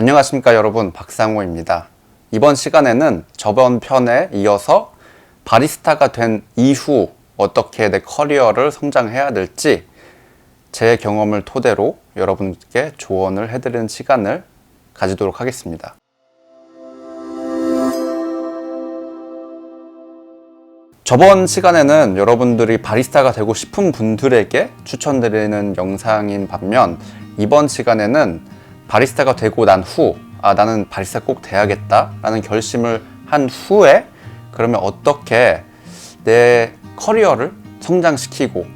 안녕하십니까 여러분 박상호입니다. 이번 시간에는 저번 편에 이어서 바리스타가 된 이후 어떻게 내 커리어를 성장해야 될지 제 경험을 토대로 여러분께 조언을 해드리는 시간을 가지도록 하겠습니다. 저번 시간에는 여러분들이 바리스타가 되고 싶은 분들에게 추천드리는 영상인 반면 이번 시간에는 바리스타가 되고 난 후, 아, 나는 바리스타 꼭 돼야겠다 라는 결심을 한 후에 그러면 어떻게 내 커리어를 성장시키고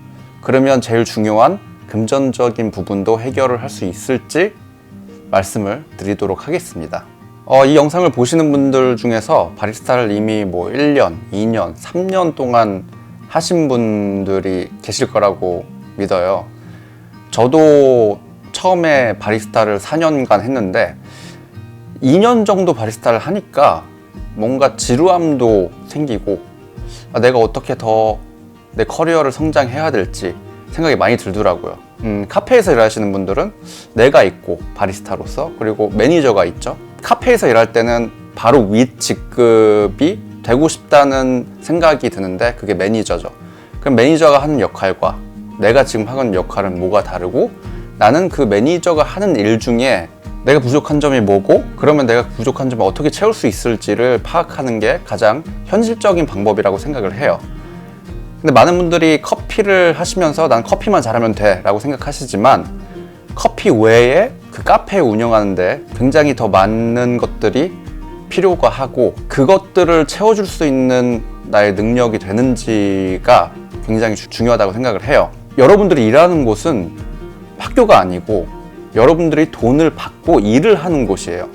그러면 제일 중요한 금전적인 부분도 해결을 할 수 있을지 말씀을 드리도록 하겠습니다. 어, 이 영상을 보시는 분들 중에서 바리스타를 이미 뭐 1년, 2년, 3년 동안 하신 분들이 계실 거라고 믿어요. 저도 처음에 바리스타를 4년간 했는데 2년 정도 바리스타를 하니까 뭔가 지루함도 생기고 아, 내가 어떻게 더 내 커리어를 성장해야 될지 생각이 많이 들더라고요. 음, 카페에서 일하시는 분들은 내가 있고 바리스타로서 그리고 매니저가 있죠. 카페에서 일할 때는 바로 윗 직급이 되고 싶다는 생각이 드는데 그게 매니저죠. 그럼 매니저가 하는 역할과 내가 지금 하는 역할은 뭐가 다르고 나는 그 매니저가 하는 일 중에 내가 부족한 점이 뭐고 그러면 내가 부족한 점을 어떻게 채울 수 있을지를 파악하는 게 가장 현실적인 방법이라고 생각을 해요. 근데 많은 분들이 커피를 하시면서 난 커피만 잘하면 돼 라고 생각하시지만 커피 외에 그 카페 운영하는데 굉장히 더 많은 것들이 필요가 하고 그것들을 채워줄 수 있는 나의 능력이 되는지가 굉장히 주- 중요하다고 생각을 해요. 여러분들이 일하는 곳은 학교가 아니고 여러분들이 돈을 받고 일을 하는 곳이에요.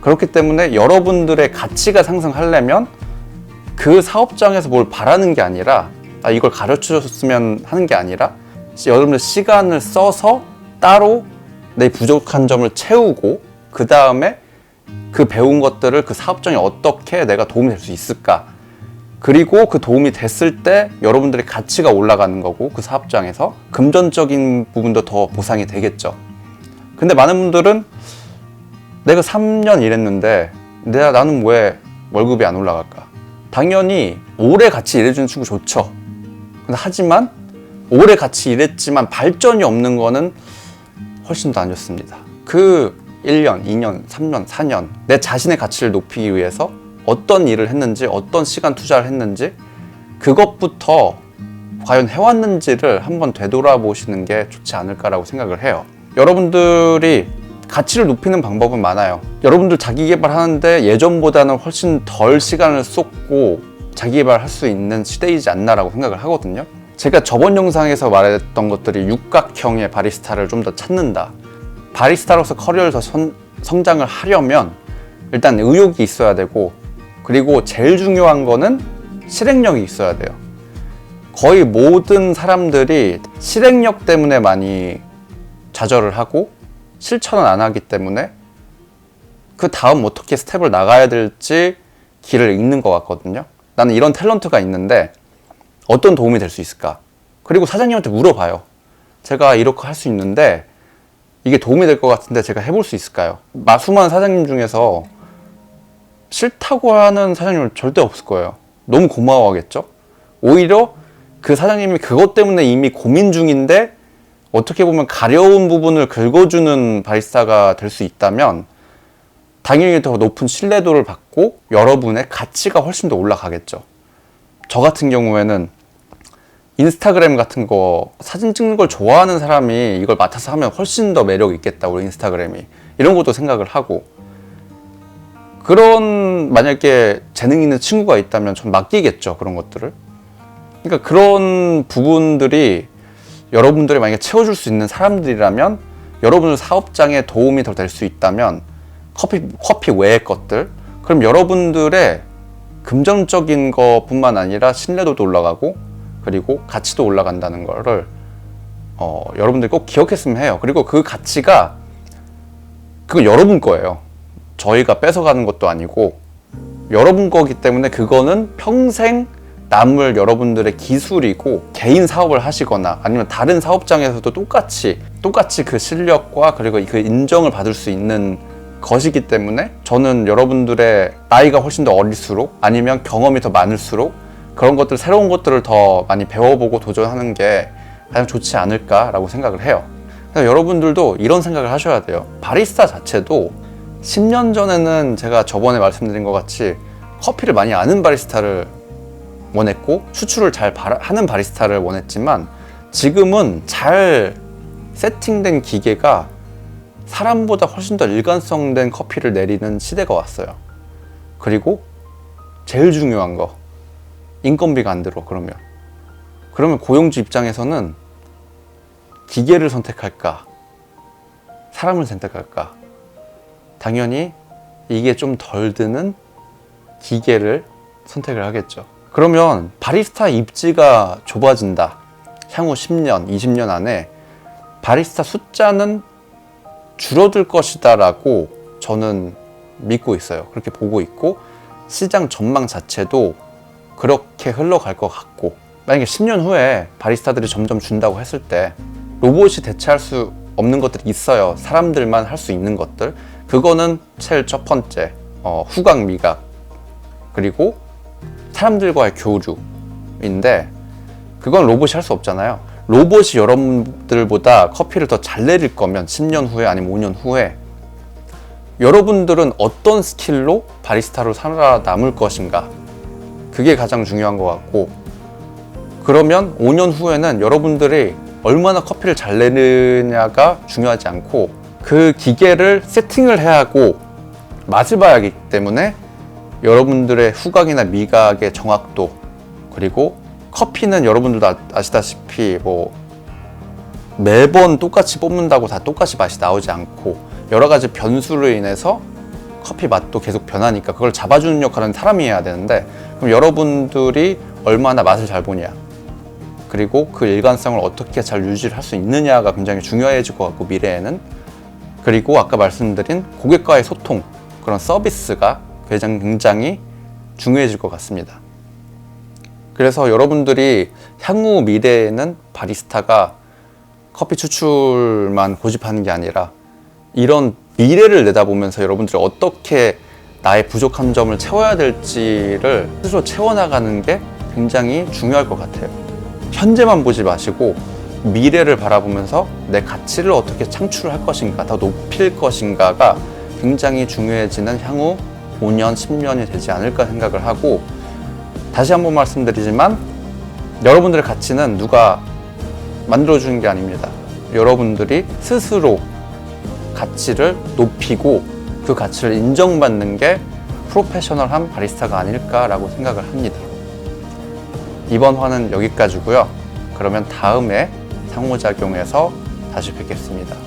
그렇기 때문에 여러분들의 가치가 상승하려면 그 사업장에서 뭘 바라는 게 아니라 아, 이걸 가르쳐 줬으면 하는 게 아니라 시- 여러분들 시간을 써서 따로 내 부족한 점을 채우고 그 다음에 그 배운 것들을 그 사업장에 어떻게 내가 도움이 될 수 있을까 그리고 그 도움이 됐을 때 여러분들의 가치가 올라가는 거고 그 사업장에서 금전적인 부분도 더 보상이 되겠죠 근데 많은 분들은 내가 3년 일했는데 내가 나는 왜 월급이 안 올라갈까 당연히 오래 같이 일해주는 친구 좋죠. 근데 하지만 오래 같이 일했지만 발전이 없는 거는 훨씬 더 안 좋습니다. 그 1년, 2년, 3년, 4년 내 자신의 가치를 높이기 위해서 어떤 일을 했는지, 어떤 시간 투자를 했는지 그것부터 과연 해왔는지를 한번 되돌아보시는 게 좋지 않을까라고 생각을 해요. 여러분들이 가치를 높이는 방법은 많아요. 여러분들 자기 개발하는데 예전보다는 훨씬 덜 시간을 쏟고 자기 개발할 수 있는 시대이지 않나라고 생각을 하거든요. 제가 저번 영상에서 말했던 것들이 육각형의 바리스타를 좀 더 찾는다. 바리스타로서 커리어를 더 선- 성장을 하려면 일단 의욕이 있어야 되고 그리고 제일 중요한 거는 실행력이 있어야 돼요. 거의 모든 사람들이 실행력 때문에 많이 좌절을 하고 실천을 안 하기 때문에 그 다음 어떻게 스텝을 나가야 될지 길을 잃는 것 같거든요. 나는 이런 탤런트가 있는데 어떤 도움이 될 수 있을까? 그리고 사장님한테 물어봐요. 제가 이렇게 할 수 있는데 이게 도움이 될 것 같은데 제가 해볼 수 있을까요? 마- 수많은 사장님 중에서 싫다고 하는 사장님은 절대 없을 거예요. 너무 고마워하겠죠? 오히려 그 사장님이 그것 때문에 이미 고민 중인데 어떻게 보면 가려운 부분을 긁어주는 바리스타가 될 수 있다면 당연히 더 높은 신뢰도를 받고 여러분의 가치가 훨씬 더 올라가겠죠. 저 같은 경우에는 인스타그램 같은 거 사진 찍는 걸 좋아하는 사람이 이걸 맡아서 하면 훨씬 더 매력 있겠다 우리 인스타그램이 이런 것도 생각을 하고 그런 만약에 재능 있는 친구가 있다면 전 맡기겠죠 그런 것들을 그러니까 그런 부분들이 여러분들이 만약에 채워줄 수 있는 사람들이라면 여러분들 사업장에 도움이 더 될 수 있다면 커피 커피 외의 것들 그럼 여러분들의 금전적인 것뿐만 아니라 신뢰도도 올라가고 그리고 가치도 올라간다는 거를 어, 여러분들이 꼭 기억했으면 해요. 그리고 그 가치가 그건 여러분 거예요. 저희가 뺏어가는 것도 아니고 여러분 거기 때문에 그거는 평생 남을 여러분들의 기술이고 개인 사업을 하시거나 아니면 다른 사업장에서도 똑같이 똑같이 그 실력과 그리고 그 인정을 받을 수 있는 것이기 때문에 저는 여러분들의 나이가 훨씬 더 어릴수록 아니면 경험이 더 많을수록 그런 것들 새로운 것들을 더 많이 배워보고 도전하는 게 가장 좋지 않을까라고 생각을 해요. 그래서 여러분들도 이런 생각을 하셔야 돼요. 바리스타 자체도 10년 전에는 제가 저번에 말씀드린 것 같이 커피를 많이 아는 바리스타를 원했고 수출을 잘 바- 하는 바리스타를 원했지만 지금은 잘 세팅된 기계가 사람보다 훨씬 더 일관성된 커피를 내리는 시대가 왔어요. 그리고 제일 중요한 거 인건비가 안 들어 그러면. 그러면 고용주 입장에서는 기계를 선택할까? 사람을 선택할까 당연히 이게 좀 덜 드는 기계를 선택을 하겠죠. 그러면 바리스타 입지가 좁아진다. 향후 10년, 20년 안에 바리스타 숫자는 줄어들 것이다라고 저는 믿고 있어요. 그렇게 보고 있고 시장 전망 자체도 그렇게 흘러갈 것 같고 만약에 10년 후에 바리스타들이 점점 준다고 했을 때 로봇이 대체할 수 없는 것들이 있어요. 사람들만 할 수 있는 것들. 그거는 제일 첫 번째 어, 후각 미각 그리고 사람들과의 교류인데 그건 로봇이 할 수 없잖아요. 로봇이 여러분들보다 커피를 더 잘 내릴 거면 10년 후에 아니면 5년 후에 여러분들은 어떤 스킬로 바리스타로 살아남을 것인가 그게 가장 중요한 것 같고 그러면 5년 후에는 여러분들이 얼마나 커피를 잘 내느냐가 중요하지 않고 그 기계를 세팅을 해야 하고 맛을 봐야 하기 때문에 여러분들의 후각이나 미각의 정확도 그리고 커피는 여러분들도 아- 아시다시피 뭐 매번 똑같이 뽑는다고 다 똑같이 맛이 나오지 않고 여러 가지 변수로 인해서 커피 맛도 계속 변하니까 그걸 잡아주는 역할은 사람이 해야 되는데 그럼 여러분들이 얼마나 맛을 잘 보냐 그리고 그 일관성을 어떻게 잘 유지를 할 수 있느냐가 굉장히 중요해질 것 같고 미래에는 그리고 아까 말씀드린 고객과의 소통 그런 서비스가 굉장히 중요해질 것 같습니다. 그래서 여러분들이 향후 미래에는 바리스타가 커피 추출만 고집하는 게 아니라 이런 미래를 내다보면서 여러분들이 어떻게 나의 부족한 점을 채워야 될지를 스스로 채워나가는 게 굉장히 중요할 것 같아요. 현재만 보지 마시고 미래를 바라보면서 내 가치를 어떻게 창출할 것인가, 더 높일 것인가가 굉장히 중요해지는 향후 5년, 10년이 되지 않을까 생각을 하고 다시 한번 말씀드리지만 여러분들의 가치는 누가 만들어주는 게 아닙니다. 여러분들이 스스로 가치를 높이고 그 가치를 인정받는 게 프로페셔널한 바리스타가 아닐까라고 생각을 합니다. 이번 화는 여기까지고요. 그러면 다음에 상호작용에서 다시 뵙겠습니다.